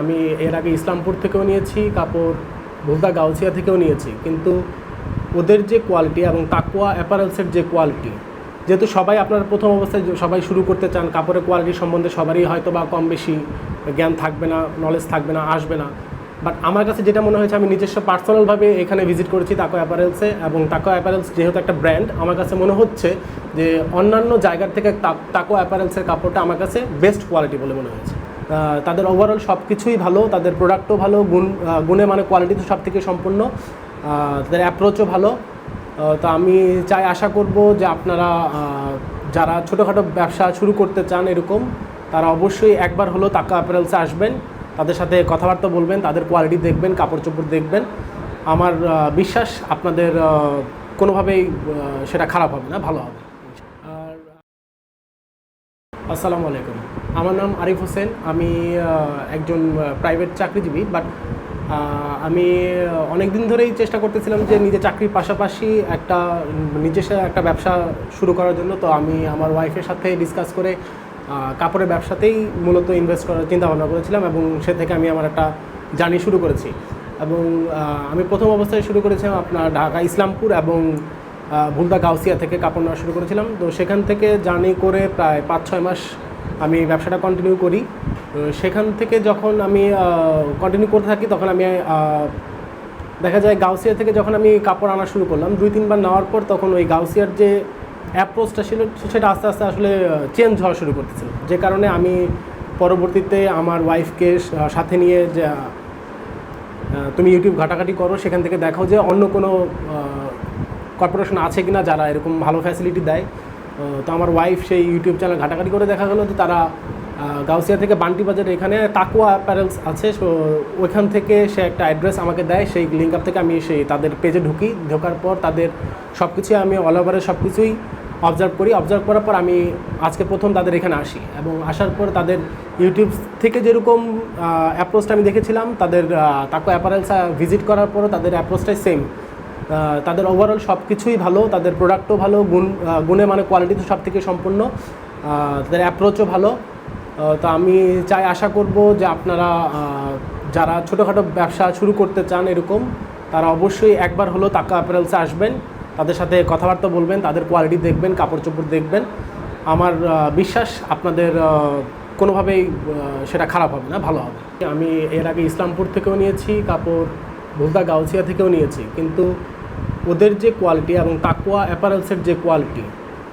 আমি এর আগে ইসলামপুর থেকেও নিয়েছি, কাপড় ভুলতা গাউছিয়া থেকেও নিয়েছি। কিন্তু ওদের যে কোয়ালিটি এবং তাকুয়া অ্যাপারেলসের যে কোয়ালিটি যেহেতু সবাই আপনার প্রথম অবস্থায় সবাই শুরু করতে চান, কাপড়ের কোয়ালিটি সম্বন্ধে সবারই হয়তো বা কম বেশি জ্ঞান থাকবে না নলেজ থাকবে না, আসবে না। বাট আমার কাছে যেটা মনে হয়েছে, আমি নিজস্ব পার্সোনালভাবে এখানে ভিজিট করেছি তাকো অ্যাপারেলসে এবং তাকো অ্যাপারেলস যেহেতু একটা ব্র্যান্ড আমার কাছে মনে হচ্ছে যে অন্যান্য জায়গার থেকে তাকো অ্যাপারেলসের কাপড়টা আমার কাছে বেস্ট কোয়ালিটি বলে মনে হয়েছে। তাদের ওভারঅল সব কিছুই ভালো, তাদের প্রোডাক্টও ভালো, গুণ গুণে মানে কোয়ালিটি তো সব থেকে সম্পূর্ণ তাদের অ্যাপ্রোচও ভালো। তো আমি চাই, আশা করব যে আপনারা যারা ছোটোখাটো ব্যবসা শুরু করতে চান এরকম, তারা অবশ্যই একবার হলো তাকা অ্যাপারেলসে আসবেন, তাদের সাথে কথাবার্তা বলবেন, তাদের কোয়ালিটি দেখবেন কাপড় চোপড় দেখবেন। আমার বিশ্বাস আপনাদের কোনোভাবেই সেটা খারাপ হবে না, ভালো হবে। আসসালামু আলাইকুম। আমার নাম আরিফ হোসেন। আমি একজন প্রাইভেট চাকরিজীবী বাট আমি অনেক দিন ধরেই চেষ্টা করতেছিলাম যে নিজে চাকরির পাশাপাশি একটা নিজস্ব একটা ব্যবসা শুরু করার জন্য। তো আমি আমার ওয়াইফের সাথে ডিসকাস করে কাপড়ের ব্যবসাতেই মূলত ইনভেস্ট করার চিন্তা ভাবনা করেছিলাম এবং সে থেকে আমি আমার একটা জার্নি শুরু করেছি। এবং আমি প্রথম অবস্থায় শুরু করেছিলাম আপনার ঢাকা ইসলামপুর এবং ভুলদা গাউসিয়া থেকে কাপড় নেওয়া শুরু করেছিলাম। তো সেখান থেকে জার্নি করে প্রায় পাঁচ, ছয় মাস আমি ব্যবসাটা কন্টিনিউ করি। সেখান থেকে যখন আমি কন্টিনিউ করতে থাকি, তখন আমি দেখা যায় গাউসিয়া থেকে যখন আমি কাপড় আনা শুরু করলাম, দুই, তিনবার নেওয়ার পর তখন ওই গাউসিয়ার যে অ্যাপ্রোচটা ছিল, সেটা আস্তে আস্তে আসলে চেঞ্জ হওয়া শুরু করতেছিল। যে কারণে আমি পরবর্তীতে আমার ওয়াইফকে সাথে নিয়ে যে তুমি ইউটিউব ঘাটাঘাটি করো, সেখান থেকে দেখো যে অন্য কোনো কর্পোরেশন আছে কিনা যারা এরকম ভালো ফ্যাসিলিটি দেয় তো আমার ওয়াইফ সেই ইউটিউব চ্যানেল ঘাটাঘাটি করে দেখা গেলো যে তারা গাউসিয়া থেকে বান্টি বাজারে, এখানে তাকুয়া অ্যাপারেলস আছে সো ওইখান থেকে সে একটা অ্যাড্রেস আমাকে দেয়, সেই লিঙ্ক আপ থেকে আমি সেই তাদের পেজে ঢুকি, ঢোকার পর তাদের সব কিছুই আমি অল ওভারে সব কিছুই অবজার্ভ করি অবজার্ভ করার পর আমি আজকে প্রথম তাদের এখানে আসি এবং আসার পর তাদের ইউটিউব থেকে যেরকম অ্যাপ্রোচটা আমি দেখেছিলাম, তাদের তাকো অ্যাপারেলস ভিজিট করার পরও তাদের অ্যাপ্রোচটাই সেম তাদের ওভারঅল সব কিছুই ভালো, তাদের প্রোডাক্টও ভালো, গুণ গুণে মানে কোয়ালিটি তো সব থেকে সম্পূর্ণ তাদের অ্যাপ্রোচও ভালো। তো আমি চাই, আশা করব যে আপনারা যারা ছোটোখাটো ব্যবসা শুরু করতে চান এরকম, তারা অবশ্যই একবার হলো তাকা অ্যাপারেলসে আসবেন। তাদের সাথে কথাবার্তা বলবেন, তাদের কোয়ালিটি দেখবেন কাপড় চোপড় দেখবেন। আমার বিশ্বাস আপনাদের কোনোভাবেই সেটা খারাপ হবে না, ভালো হবে। আমি এর আগে ইসলামপুর থেকেও নিয়েছি কাপড়। ভুলতা গাউছিয়া থেকেও নিয়েছি, কিন্তু ওদের যে কোয়ালিটি এবং তাকুয়া অ্যাপারেলসের যে কোয়ালিটি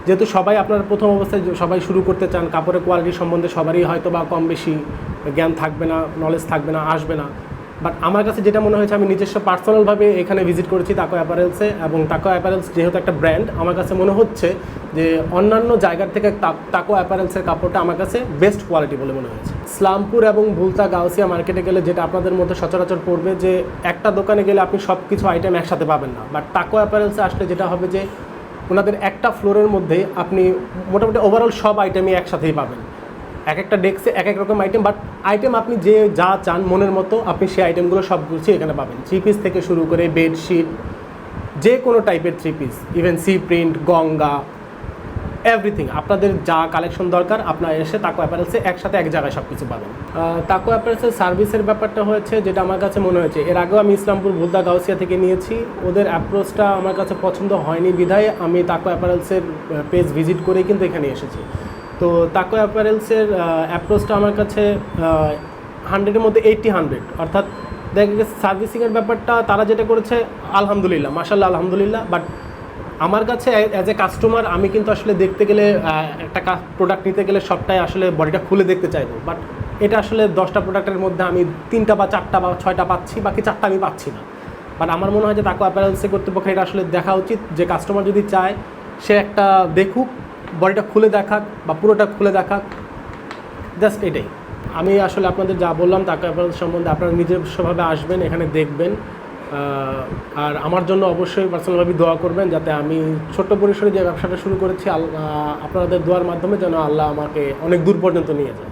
যেহেতু সবাই আপনার প্রথম অবস্থায় সবাই শুরু করতে চান, কাপড়ের কোয়ালিটি সম্বন্ধে সবারই হয়তো বা কম বেশি জ্ঞান থাকবে না নলেজ থাকবে না, আসবে না। বাট আমার কাছে যেটা মনে হয়েছে, আমি নিজস্ব পার্সোনালভাবে এখানে ভিজিট করেছি তাকো অ্যাপারেলসে এবং তাকো অ্যাপারেলস যেহেতু একটা ব্র্যান্ড আমার কাছে মনে হচ্ছে যে অন্যান্য জায়গার থেকে তাকো অ্যাপারেলসের কাপড়টা আমার কাছে বেস্ট কোয়ালিটি বলে মনে হয়েছে। ইসলামপুর এবং ভুলতা গাউসিয়া মার্কেটে গেলে যেটা আপনাদের মধ্যে সচরাচর পড়বে যে একটা দোকানে গেলে আপনি সব কিছু আইটেম একসাথে পাবেন না। বাট তাকো অ্যাপারেলসে আসলে যেটা হবে যে ওনাদের একটা ফ্লোরের মধ্যে আপনি মোটামুটি ওভারঅল সব আইটেমই একসাথেই পাবেন। এক একটা ডেস্কে এক এক রকম আইটেম বাট আইটেম আপনি যে যা চান মনের মতো, আপনি সেই আইটেমগুলো সব কিছু এখানে পাবেন। থ্রি পিস থেকে শুরু করে বেডশিট যে কোনো টাইপের three piece even sea print Ganga everything আপনাদের যা কালেকশন দরকার, আপনার এসে তাকো অ্যাপারেলসে একসাথে এক জায়গায় সব কিছু পাবেন তাকো অ্যাপারেলসের সার্ভিসের ব্যাপারটা হয়েছে, যেটা আমার কাছে মনে হয়েছে, এর আগেও আমি ইসলামপুর ভুলদা গাউসিয়া থেকে নিয়েছি। ওদের অ্যাপ্রোচটা আমার কাছে পছন্দ হয়নি বিধায় আমি তাকো অ্যাপারেলসের পেজ ভিজিট করেই কিন্তু এখানে এসেছি। তো তাকো অ্যাপারেলসের অ্যাপ্রোচটা আমার কাছে হান্ড্রেডের মধ্যে এইটটি হান্ড্রেড অর্থাৎ দেখা গেছে সার্ভিসিংয়ের ব্যাপারটা তারা যেটা করেছে, আলহামদুলিল্লাহ মাসাল্লাহ আলহামদুলিল্লাহ। বাট আমার কাছে অ্যাজ এ কাস্টমার আমি কিন্তু আসলে দেখতে গেলে একটা প্রোডাক্ট নিতে গেলে সবটাই আসলে বডিটা খুলে দেখতে চাইব। বাট এটা আসলে দশটা প্রোডাক্টের মধ্যে আমি তিনটা বা চারটা বা ছয়টা পাচ্ছি, বাকি চারটা আমি পাচ্ছি না। বাট আমার মনে হয় যে তাকে অ্যাপারেলসে কর্তৃপক্ষ এটা আসলে দেখা উচিত। যে কাস্টমার যদি চায়, সে একটা দেখুক বডিটা খুলে দেখাক বা পুরোটা খুলে দেখাক। জাস্ট এটাই। আমি আসলে আপনাদের যা বললাম তাকে আপনাদের সম্বন্ধে আপনারা নিজস্বভাবে আসবেন, এখানে দেখবেন। আর আমার জন্য অবশ্যই পার্সোনালভাবে দোয়া করবেন যাতে আমি ছোট্ট পরিসরে যে ব্যবসাটা শুরু করেছি আপনাদের দোয়ার মাধ্যমে যেন আল্লাহ আমাকে অনেক দূর পর্যন্ত নিয়ে যায়।